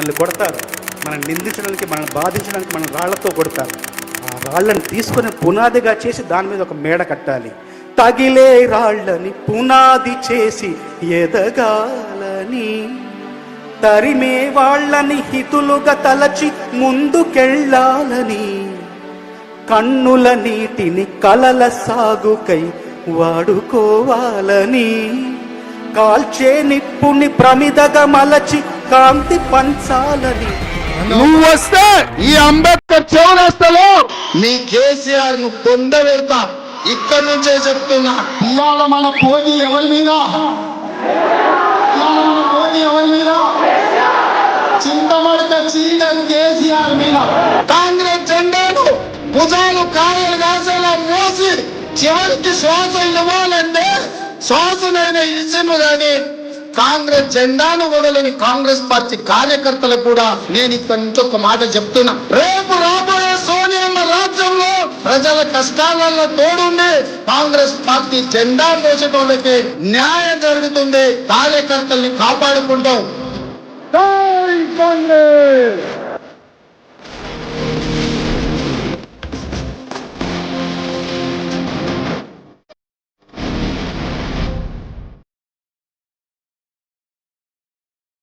మనల్ని కొడతారు. మనం నిందించడానికి మనల్ని బాధించడానికి మన రాళ్ళతో కొడతారు. ఆ రాళ్ళని తీసుకొని పునాదిగా చేసి దాని మీద ఒక మేడ కట్టాలి. తగిలే రాళ్ళని పునాది చేసి ఎదగాలని. తరిమే వాళ్ళని హితులుగా తలచి ముందుకెళ్ళాలని. కన్నుల నీటిని కలల సాగుకై వాడుకోవాలని. కాల్చే నిప్పుని ప్రమిదగా మలచి కాంతి పంచాలని. నువ్వు వస్తే ఈ అంబేద్కర్ చౌరస్తలో నీ కేసీఆర్ను పొందవేత. ఇక్కడ నుంచే చెప్తున్నా. ఇవాళ మన పోటీ ఎవరి మీద? ఇవాళ మన పోటీ ఎవరి మీద? చింతమడక చీటలు కేసీఆర్ మీద. కాంగ్రెస్ జెండాను భుజాలు కాయలు కాసేలా మోసి చివరికి శ్వాస ఇవ్వాలంటే శ్వాసనైనా ఇచ్చింది కానీ కాంగ్రెస్ జెండాను వదలని కాంగ్రెస్ పార్టీ కార్యకర్తలకు కూడా నేను ఇక్కడి ఒక మాట చెప్తున్నా. రేపు రాబోయే సోనియమ్మ రాజ్యంలో ప్రజల కష్టాలలో తోడుండి కాంగ్రెస్ పార్టీ జెండా మోసేటోళ్ళకి న్యాయం జరుగుతుంది. కార్యకర్తల్ని కాపాడుకుంటాం.